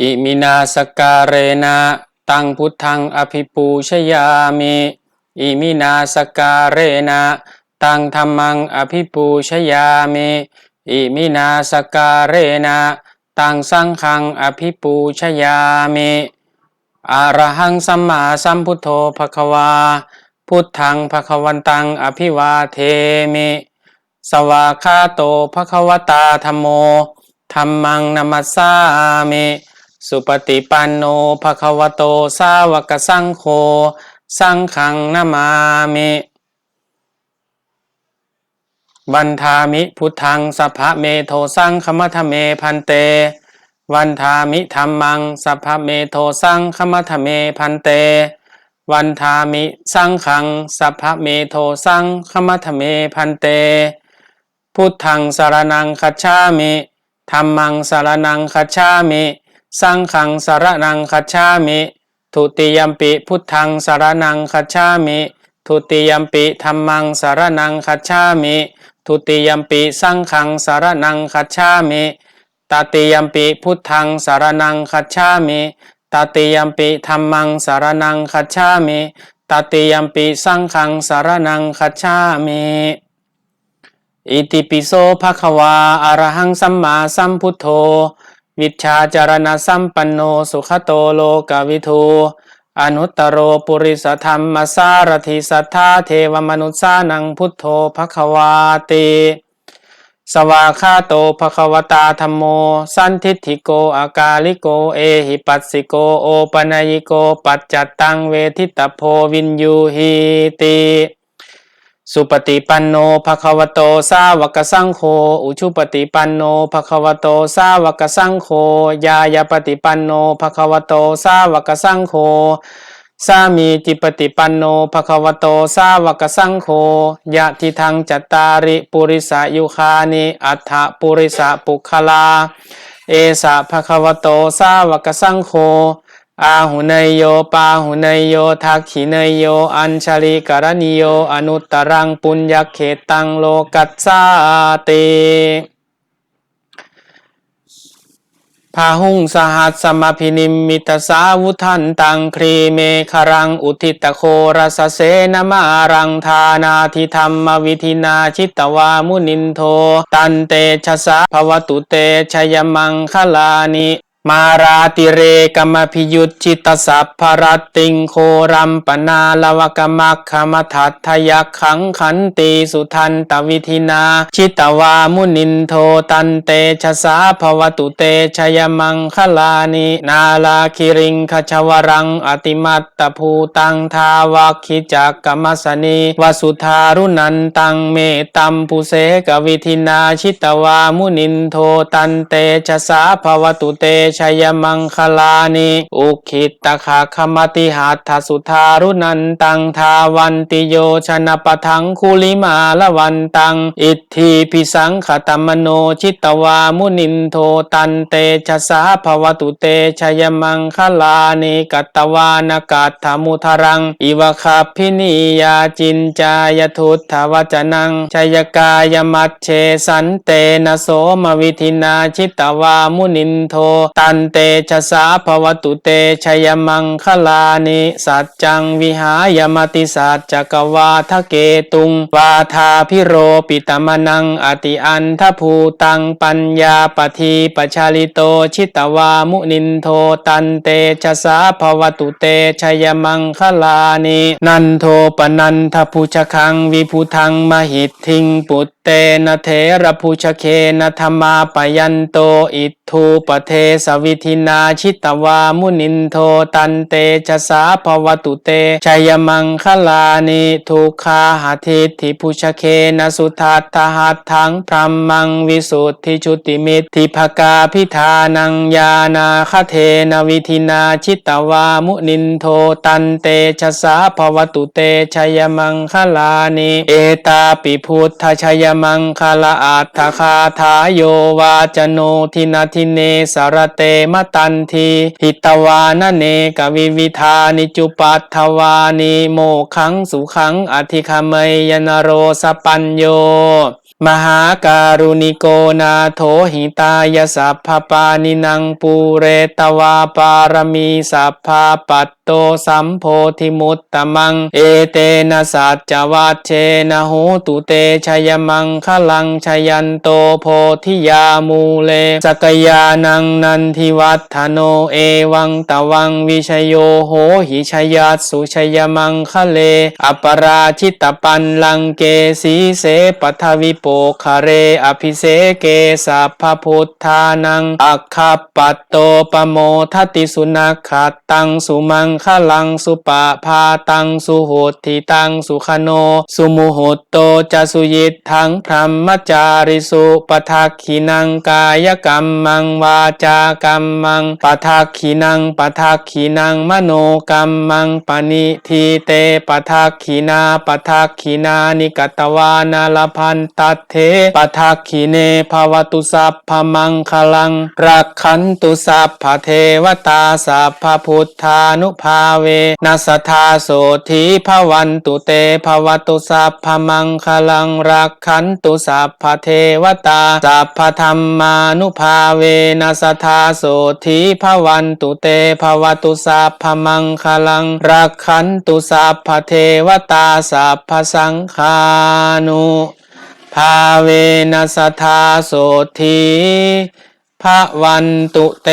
อิมินาสการเรนะตังพุทธังอภิปูชยามิอิมินาสการเรนะตังธรรมังอภิปูชยามิอิมินาสการเรนะตังสังฆังอภิปูชยามิอรหังสัมมาสัมพุทโธภควา พุทธังภควันตังอภิวาเทมิ สวากขาโตภควตาธรรมโมธรรมังนัมสสามิ สุปฏิปันโนภควโต สาวกสังโฆ สังฆังนามามิบันทามิพุทธังสัพพะเมโทสังคมัทเมพันเต วันทามิธรรมังสัพพะเมโทสังคมัทเมพันเต วันทามิสังขังสัพพะเมโทสังคมัทเมพันเต พุทธังสารนังคัจฉามิธรรมังสารนังคัจฉามิ สังขังสารนังคัจฉามิทุติยมปิพุทธังสารนังคัจฉามิทุติยมปิธรรมังสารนังคัจฉามิทุติยมปิสังขังสารนังคัจฉามิตติยมปิพุทธังสารนังคัจฉามิตติยมปิธรรมังสารนังคัจฉามิตติยมปิสังขังสารนังคัจฉามิอิติปิโสภะคะวาอะระหังสัมมาสัมพุทโธ วิชาจารณสัมปันโนสุขโตโลกวิทูอนุตตโรปุริสธรรมสารถิสัทธาเทวมนุษสานังพุทโธภควาติสวากาโตภควตาธรรมโม สันทิฏฐิโกอากาลิโก เอหิปัสสิโกโอปนายิโก ปัจจัตตังเวทิตโพวินยูหิติ สุปฏิปันโนภะคะวโตสาวกสังโฆอุชุปฏิปันโนภะคะวโตสาวกสังโฆยายาปฏิปันโนภะคะวโตสาวกสังโฆสามีจิปฏิปันโนภะคะวโตสาวกสังโฆยะทิทังจัตตาริปุริสายุคานิอัฏฐปุริสปุคลา เอสะภะคะวโตสาวกสังโฆ อาหุเนยโยปาหุเนยโยทักขิเนยโย อัญชลิกรณิโย อนุตตรังปุญญเขตังโลกัสสาติพาหุงสหัสสมพินิมมิตสาวุทันตังครีเมครังอุทิตโครสเสนมารังธานาทิธรรมวิธินาชิตวามุนินโท ตันเตชะสะภวตุเตชยมังคลานิ มาราติเรกมพิยุตจิตสัพพรตติงโครัมปนาลวกมักขมทัตทยักขังขันตีสุทันตวิธินา ชิตวามุนินโทตันเตชะสาภวตุเตชยมังคลานินาลาคิริงขชวรังอติมัตตภูตังทาวักขิจักกมัสนีวสุธารุนันตังเมตัมปุเสกวิธินา ชิตวามุนินโทตันเตชะสาภวตุเตชยมังคลานิ อุคิตตขาคมติหัตถสุธารุนันตังทาวันติโยชนะปะทังคุลิมาละวันตัง อิทธิพิสังขตมโนชิตวามุนินโทตันเตชะสาภวตุเตชยมังคลานิกัตตวานกัตถมุทรัง อิวคาพินิยาจินจายทุตถวจนังชยกายมัตเชสันเตนะโสมวิธินาชิตวามุนินโทตัันเตชะสาภวตุเตชยมังคลานิสัจจังวิหายมติสัจจกวาทะเกตุงวาทาพิโรปิตมนังอติอันทภูตังปัญญาปทีปชาลิโตชิตวามุนินโทตันเตชะสาภวตุเตชยมังคลานินันโทปนันทภูชคังวิภูทังมหิตทิงปุตเตนะเทระภูชเคนะธรรมาปยันโตอิทูปเทสวิธินาชิตวามุนินโทตันเตชะสาภวตุเตชยมังคลานิทุกขาหาทิทิภูชเคนะสุทัตถหัตถังพรหมังวิสุทธิชุติมิตทิภกาพิธานังยานาคเทนวิธินาชิตวามุนินโทตันเตชะสาภวตุเตชยมังคลานิเอตาปิพุทธชยมังคลาอัตถคาทายโยวาจโนทินาทิเนสารเตมตันทีหิตวานเนกวิวิธานิจุปัตถวานิโมขังสุขังอธิคเมยยนโรสปัญโย มหาการุณิโกนาโถหิตายสัพพปานินังปูเรตวาปารมีสัพพาปัตโตสัมโพธิมุตตมัง เอเตนะสัจจวัชเชนะโหตุเตชยมังคลังชยันโตโพธิยามูเลสกยานังนันทิวัฒโนเอวังตวังวิชโยโหหิชยัสสุชยมังคะเล อปราชิตปันลังเกสีเสปัทวิโปคาเรอภิเสเกสัพพพุทธานัง อัคคปัตโตปโมทติสุนัขขัดตังสุมังคลังสุปะพาตังสุโหติตังสุขโน สุมุโหตโตจะสุยิตทังพรหมจาริสุปทักขินังกายกรรมังวาจากรรมังปทักขินังปทักขินังมโนกรรมังปณิทีเตปทักขินาปทักขินานิกตวานาลพันตัตเทปทักขิเนภวตุสัพพมังคลัง รักขันตุสัพพเทวตาสัพพพุทธานุภาเวนัสธาโสธีภวันตุเตภวตุสัพพมังคลัง รักขันตุสัพพเทวตาสัพพธรรมานุภาเวนัสธาโสธีภวันตุเตภวตุสัพพมังคลัง รักขันตุสัพพเทวตาสัพพสังฆานุ ภาเวนัสธาโสธีพระวันตุเต